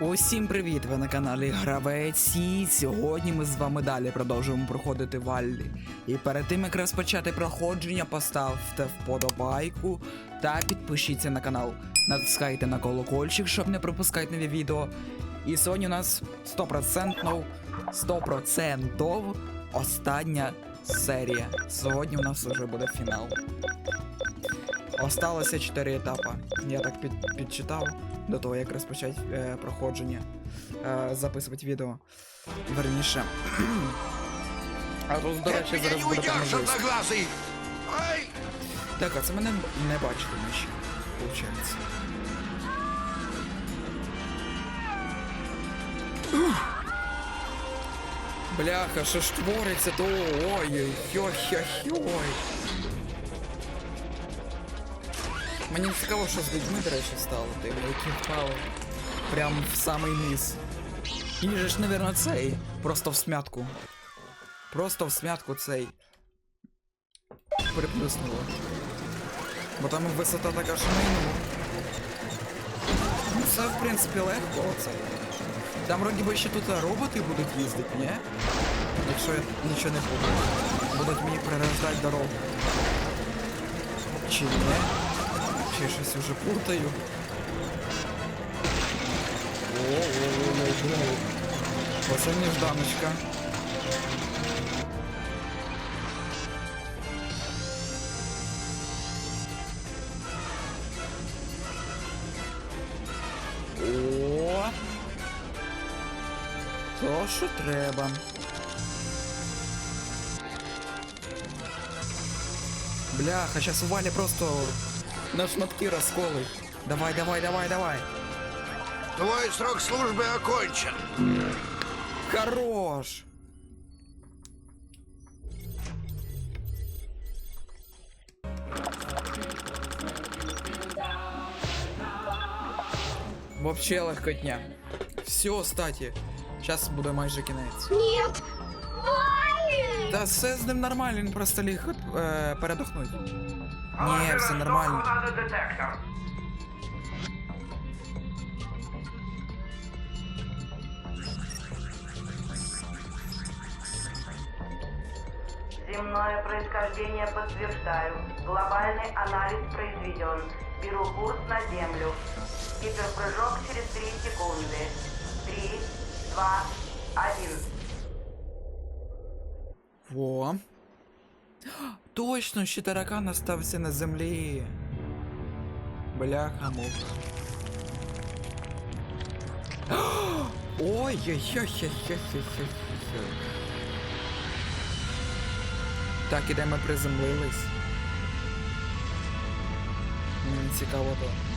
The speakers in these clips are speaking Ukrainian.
Усім привіт! Ви на каналі Гравець і сьогодні ми з вами далі продовжуємо проходити Валлі. І перед тим як розпочати проходження, поставте вподобайку та підпишіться на канал. Натискайте на колокольчик, щоб не пропускати нові відео. І сьогодні у нас 100% 100% остання серія. Сьогодні у нас вже буде фінал. Осталося 4 етапи. Я так під, підчитав до того, як розпочати е, проходження, е, записувати відео. Верніше. а тут, до речі, зараз не буде Ай! Так, а це мене не бачитиме ще, виходить. Бляха, що ж твориться, то ой-ой-ой-ой-ой. Мені цікаво, що з людьми, до речі, стало, ти які впали. Прям в самий низ. І ж, навірно, цей. Просто в смятку. Просто в смятку цей. Приплюснуло. Бо там висота така що мінімум. Ну це, в принципі, легко оце. Там вроді би ще тут роботи будуть їздити, ні? Якщо я нічого не буду. Будуть мені перерождати дорогу. Чи ні? Я щось уже? О-о-о-о-о. Оце нежданочка. О! То, що треба. Бляха, сейчас у просто на шматки розколи. Давай, давай, давай, давай. Твой срок службы окончен. Хорош! Вообще легкотня. Все, кстати. Зараз буде майже кінець. Нет! Вали! Та все з ним нормально, він просто ліг е, передохнуть. Ні, все нормально. Земное происхождение подтверждаю. Глобальный анализ произведен. Беру курс на Землю. Гиперпрыжок через 3 секунды. 3, 2, 1. Во. Точно, ще таракан остався на землі. Бляха муха. Ой-ой-ой-ой-ой-ой-ой-ой. Так, і де ми приземлились. Цікаво то.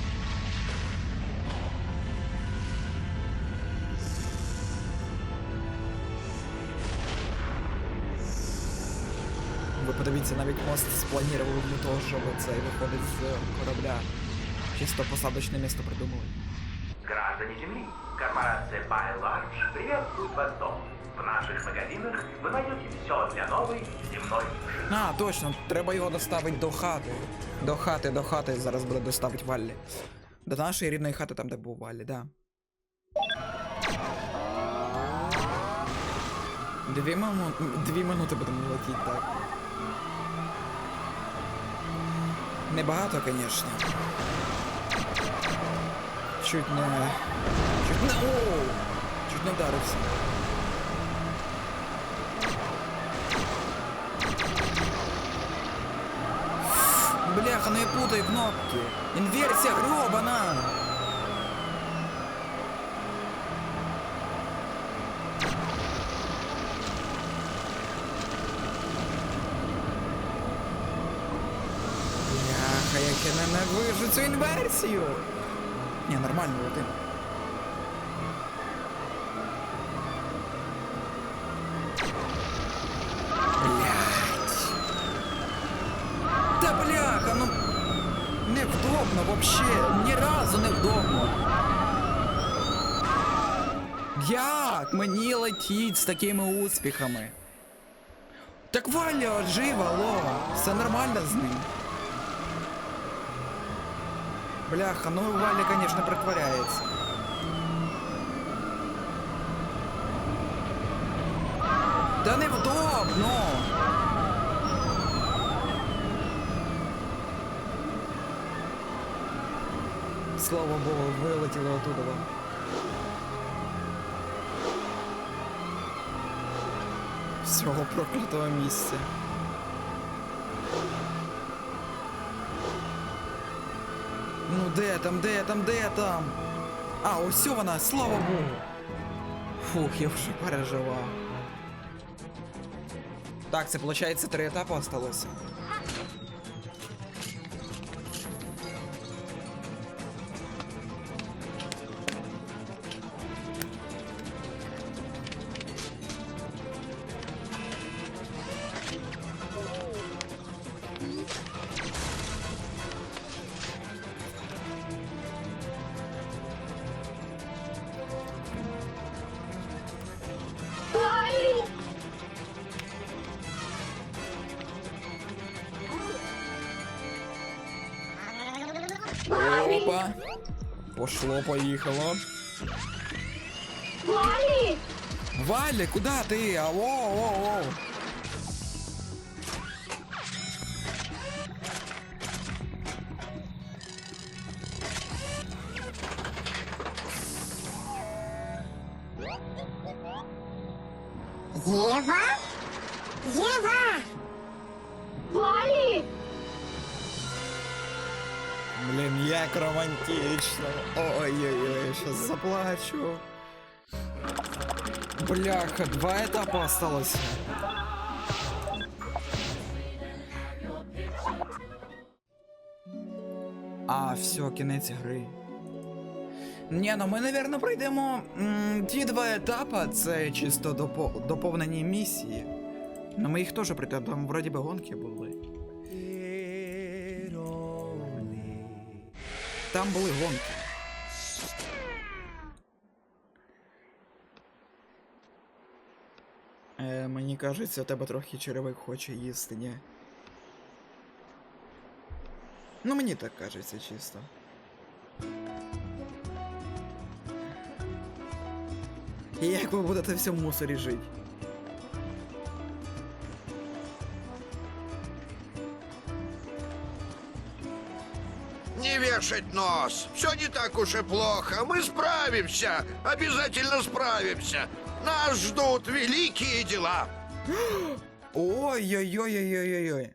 Подивіться, навіть мост спланірував для того, щоб цей виходить з корабля. Чисто посадочне місто придумали. Граждане Земли, корпорация BioLarge приветствует вас дома. В наших магазинах вы найдете все для новой земной жизни. А, точно, треба його доставити до хати. До хати, до хати зараз буде доставити Валлі. До нашої рідної хати, там, де був Валлі, да. Дві, мину... Дві минути будемо летіти, так. Небагато, звісно. Чуть не. Чуть не. Оу! Чуть не вдарився. Бляха, ну я путаю кнопки. Інверсія гребана! Бляха, як я ненавижу цю інверсію! Ні, нормально летим. Блять. Та бляха, ну невдобно вообще, ні разу невдобно. Як мені летіть з такими успіхами? Так Валя жива, алло, все нормально з ним. Бляха, ну Валя, конечно, притворяется. Да не невдобно! Слава Богу, вилетіло оттуда. Всього проклятого місця. Де там, де там, де там? А, ось вона, слава Богу. Фух, я вже переживав. Так, це виходить три етапи осталося. Опа. Пошло, поїхало. Вали! Валя, куда ти? Алло, алло, алло. Заплачу. Бляха, два етапи осталося. А, все, кінець гри. Ні, ну ми, напевно, пройдемо ті два етапи, це чисто допо- доповнені місії. Ну ми їх теж пройдемо, там вроді би гонки були. Там були гонки. Е, мені кажеться, у тебе трохи черевик хоче їсти, ні? Ну, мені так кажеться чисто. І як ви будете в цьому мусорі жити? Не вешать нос. Все не так уж и плохо. Мы справимся. Обязательно справимся. Нас ждут великие дела. Ой-ой-ой-ой-ой-ой.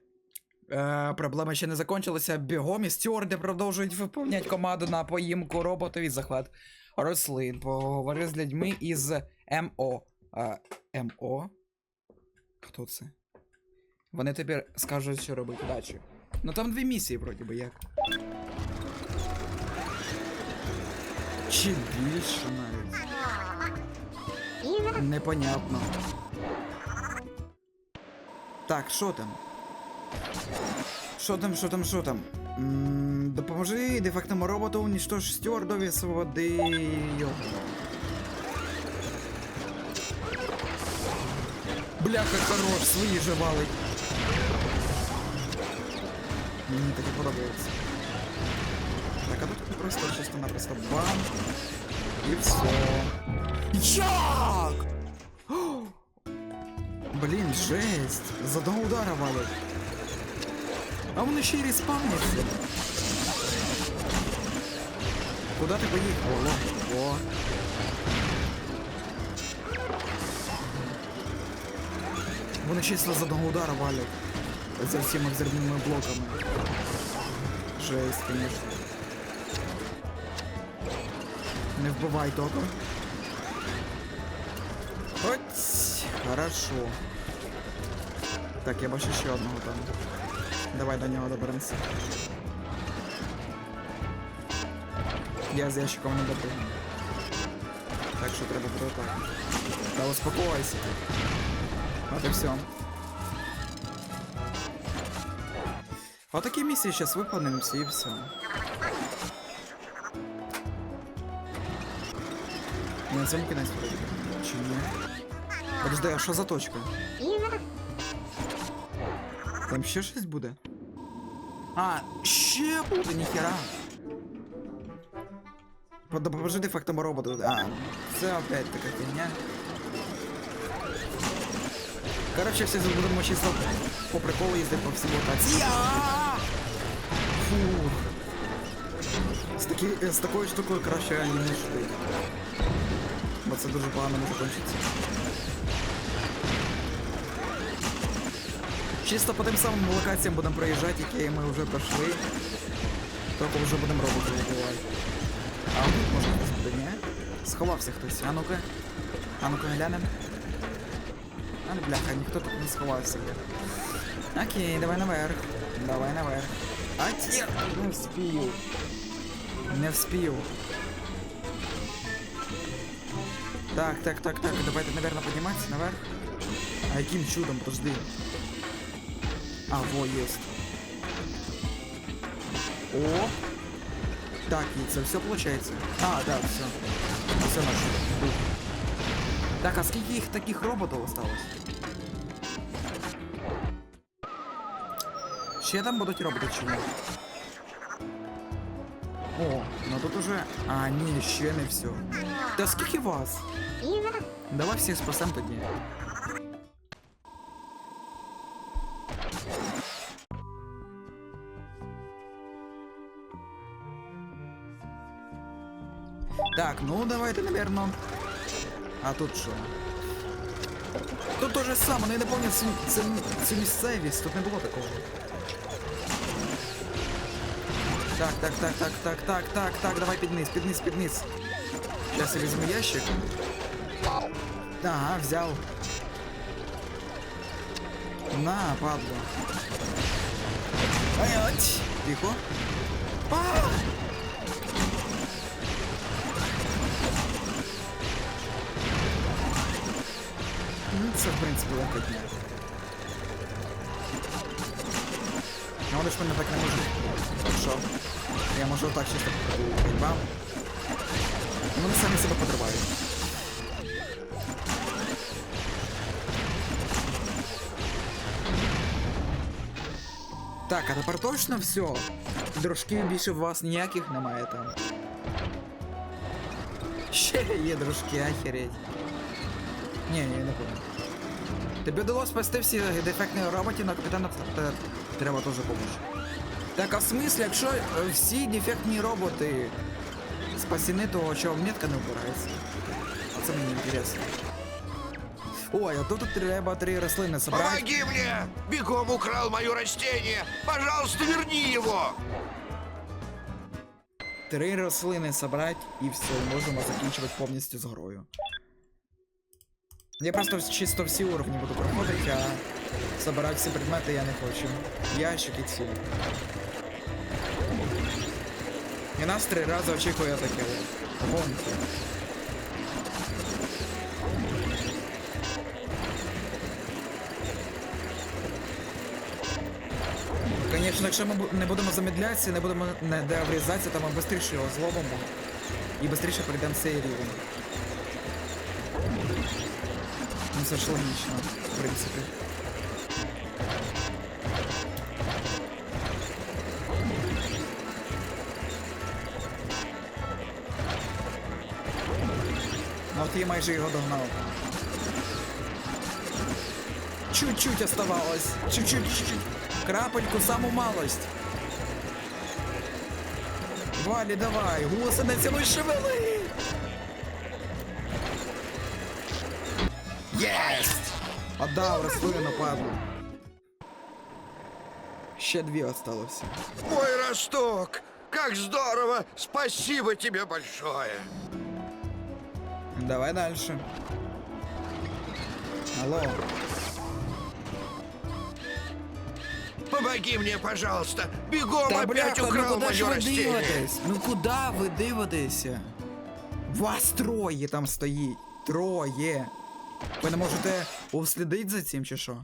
Е, проблема ще не закончилася. Бігом і стюарди продовжують виповняти команду на поїмку роботів і захват рослин. Поговори з людьми із МО. А, МО? Хто це? Вони тепер скажуть, що робити далі. Ну там дві місії, вроді би, як. Чи більше навіть? Непонятно. Так, що там? Що там, що там, що там? М, допоможи дефектному роботу унічтож стюардові свободи його. Бляха, хорош, свої же валить. Мені таке подобається. Так, а тут просто чисто-напросто бам. І все. Як? Блін, жесть! З одного удара валить. А вони ще й респавняться. Куда ти поїхав? О, о. Вони чисто з одного удара валять. За всіма взривними блоками. Жесть, конечно. Не вбивай только. Хорошо. Так, я бачу ще одного там. Давай до нього доберемося. Я з ящиком не допрыгну. Так що треба буде так. Та успокойся. От і все. Отакі місії зараз виконуємо всі і все. На цьому кінець вроді. Чи ні? Подожди, а що за точка? Там ще щось буде? А, ще буде, ніхера. Допоможи дефектному роботу. А, це опять така фігня. Коротше, всі тут будемо чисто по приколу їздити по всій локації. Фу. З, такі, з такою штукою краще не шути. Бо це дуже погано може кончитися. Чисто по тим самим локаціям будемо проїжджати, які ми вже пройшли. Тільки вже будемо робити вибивати. А тут може хтось буде, ні? Сховався хтось. А ну-ка. А ну-ка глянем. А ну бляха, ніхто тут не сховався. Окей, давай наверх. Давай наверх. А ті... Не вспів. Не вспів. Так, так, так, так, давайте, наверное, подниматься наверх. А яким чудом, подожди. А, во, есть. О! Так, и це все получается. А, да, все. Все наше. Ух. Так, а скільки їх таких роботів осталось? Ще там будуть роботи чи ні? О, ну тут уже... А, ні, ще не все. Та скільки вас? Ива, Давай всіх спасем тоді. Так, ну давайте, наверное. А тут що? Тут то же саме, ну я не пам'ятаю цю, цю, цю місцевість, тут не було такого. Так, так, так, так, так, так, так, так, давай підниз, підниз, підниз. Зараз я візьму ящик. Ага, взял. На, падла. Ай, ать. Тихо. А! Ну, це, в принципі, легкотня. Ну, вони ж мене так не можуть. Що? Я можу отак чисто бам. Вони самі себе подривають. Так, а тепер точно все. Дружків більше у вас ніяких немає там. Ще є дружки, ахереть. Ні, ні, не понял. Тобі вдалося спасти всі дефектні роботів, на капітана треба теж допомога. Так, а в смислі, якщо е, всі дефектні роботи спасені, то чого метка не вбирається? А це мені інтересно. Ой, а тут треба три рослини собрати. Помоги мне! Бегом украл мое растение! Пожалуйста, верни его! Три рослини собрать і все, можемо закінчувати повністю з грою. Я просто чисто всі уровні буду проходити, а собирати всі предмети я не хочу. Ящики ці. І нас три рази очікує таке. Гонки. Конечно, якщо ми не будемо замедлятися, не будемо не де то ми швидше його зловимо. І швидше пройдемо цей рівень. Ну це ж в принципі. Ну, я майже його догнав. Чуть-чуть оставалось. Чуть-чуть, чуть-чуть. Крапельку, саму малость. Валі, давай, гусеницями шевели. Єсть! Отдав рослину, падлу. Ще дві осталося. Мой росток! Как здорово! Спасибо тебе большое! Давай дальше. Алло. Помоги мне, пожалуйста! Бегом Та опять бляха, ну украл куди ж мое ви растение! дивитесь? Ну куди ви дивитеся? Вас троє там стоїть. Троє. Ви не можете услідити за цим чи що?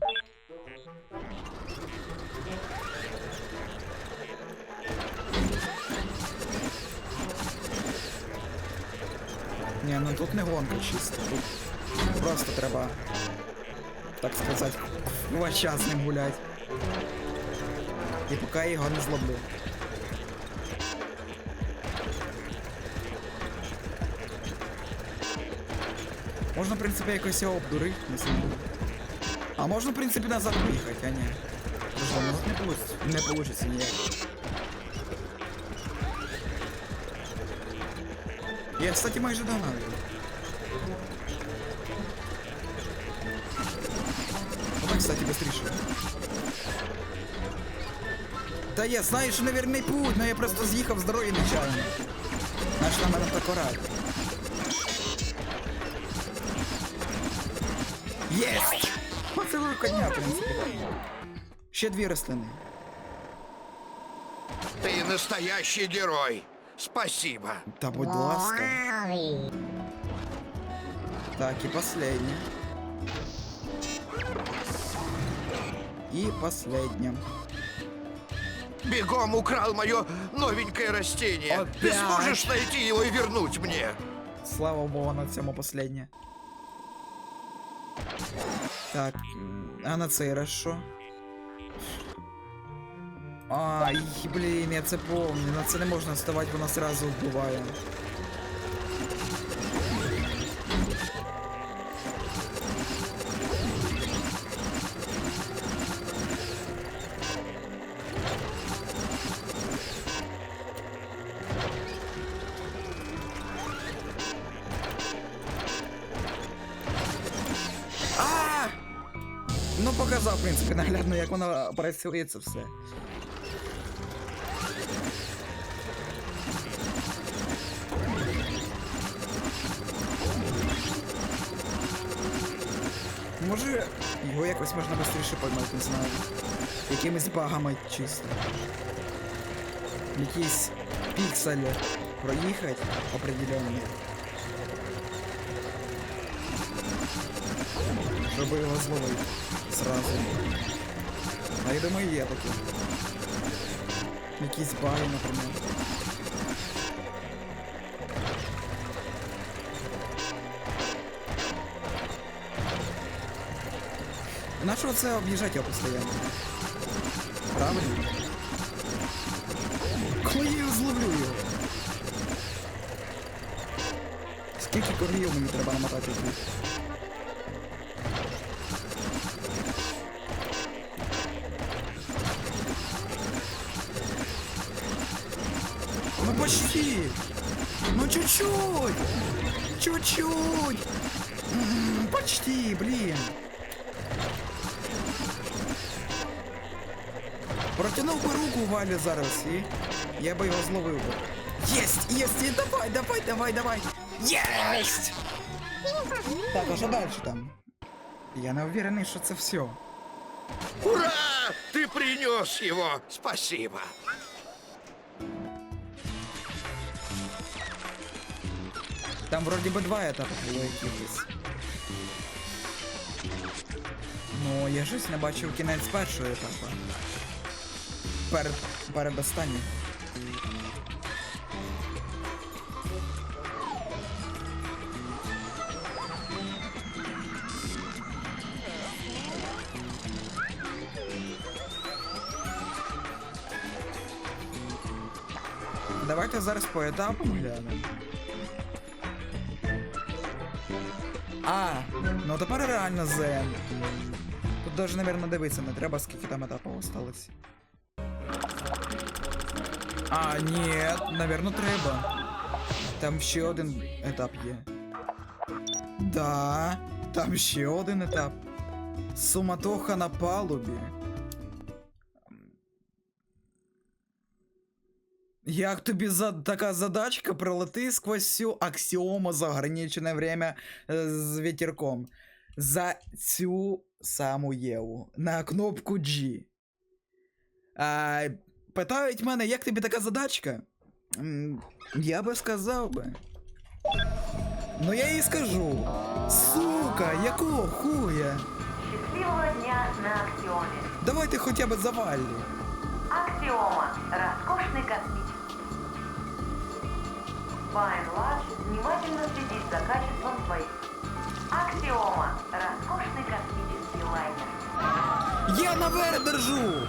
Ні, ну тут не гонка чисто. Тут просто треба, так сказати, весь час ним гулять. І поки я його не злоблю. Можна, в принципі, якось його обдурити, самом деле. А можно, в принципе, назад выехать, а не. Что, может не получится? Не получится, нет. Я, кстати, майже догнав його. Давай, кстати, быстріше. Та я знаю, що невірний путь, но я просто з'їхав з дороги нечайно. Наш на мене так орати. Єсть! Поцілуй коня, в принципі. Ще дві рослини. Ты настоящий герой. Спасибо. Та будь ласка. Валли. Так, и последняя. И последняя. Бегом украл мое новенькое растение. Ты Опять? сможешь найти его и вернуть мне? Слава богу, на цьому последня. Так, а на цей раз що? Ай, блін, я це помню. На це не можна вставати, вона сразу вбиває. Показав, наглядно, як вона працює це все. Може, його якось можна швидше поймати, не знаю. Якимись багами чисто. Якісь пікселі проїхати определенні. Щоб його зловити зразу. А я думаю, є такі. Якісь баги, наприклад. Нашого це об'їжджати його постійно. Правильно? Коли я його зловлю його? Скільки кругів мені треба намотати тут? Ну почти! Ну чуть-чуть! Чуть-чуть! М, Почти, блин! Протянув би руку Валі зараз і я би його зловив би. Єсть! Єсть! І давай, давай, давай, давай! Єсть! Так, а що далі там? Я не уверений, що це все. Ура! Ты принес его. Спасибо. Там вроді би два етапи було. Ну, я щось не бачив кінець першого етапу. Перед, перед останнім. Давайте зараз по етапам глянемо. А, ну тепер реально зен. Тут даже, наверное, дивитися не треба, скільки там етапів осталось. А, ні, наверно, треба. Там ще один етап є. Да, там ще один етап. Суматоха на палубі. Як тобі за така задачка пролети сквозь всю аксіому за ограничене время е, з вітерком? За цю саму Єву на кнопку G. А, питають мене, як тобі така задачка? Я би сказав би. Ну я їй скажу. Сука, якого хуя? Счастливого дня на Аксиоме. Давайте хоча б завалі. Аксиома. Роскошный космический. Fine Large внимательно следит за качеством своих. Аксиома. Роскошный космический лайнер. Я наверх держу!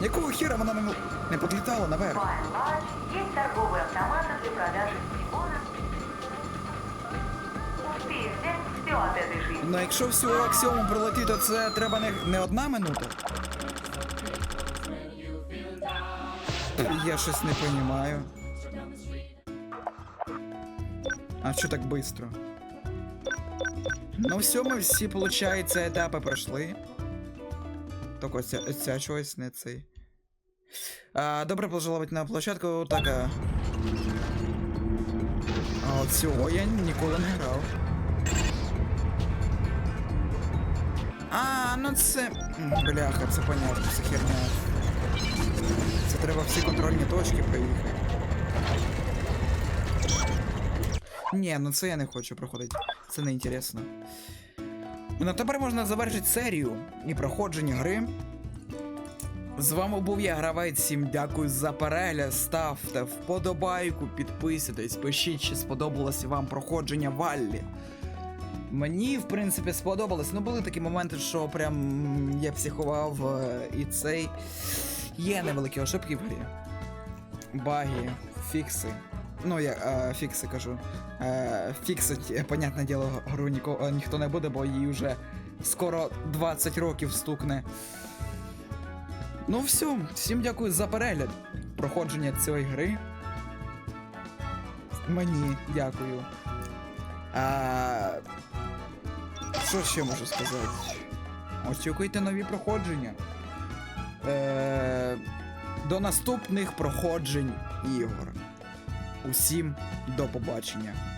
Якого хера вона не, не подлітала наверх? Fine Large есть торговые автоматы для продажи телефона. Успеешь взять все от этой жизни. Ну якщо всю аксіому пролетіти, то це треба не, не одна минута. Я щось не розумію. А що так швидко? Ну все, ми всі, виходить, етапи пройшли. Тільки ця, ця не цей. А, добре пожаловать на площадку, так. А... а от цього я ніколи не грав. А, ну це. Бляха, це понятно, це херня. Це треба всі контрольні точки проїхати. Ні, ну це я не хочу проходити. Це не інтересно. Ну тепер можна завершити серію і проходження гри. З вами був я, гравець. Всім дякую за перегляд. Ставте вподобайку, підписуйтесь, пишіть, чи сподобалось вам проходження Валлі. Мені, в принципі, сподобалось. Ну, були такі моменти, що прям я психував е, і цей. Є невеликі ошибки в грі. Баги, фікси. Ну, я е, фікси кажу. Е, фіксить, е, понятне діло, гру ніко, е, ніхто не буде, бо їй вже скоро 20 років стукне. Ну, все, всім дякую за перегляд. Проходження цієї гри. Мені дякую. А... Що ще можу сказати? Очікуйте нові проходження. Е... До наступних проходжень ігор. Усім до побачення.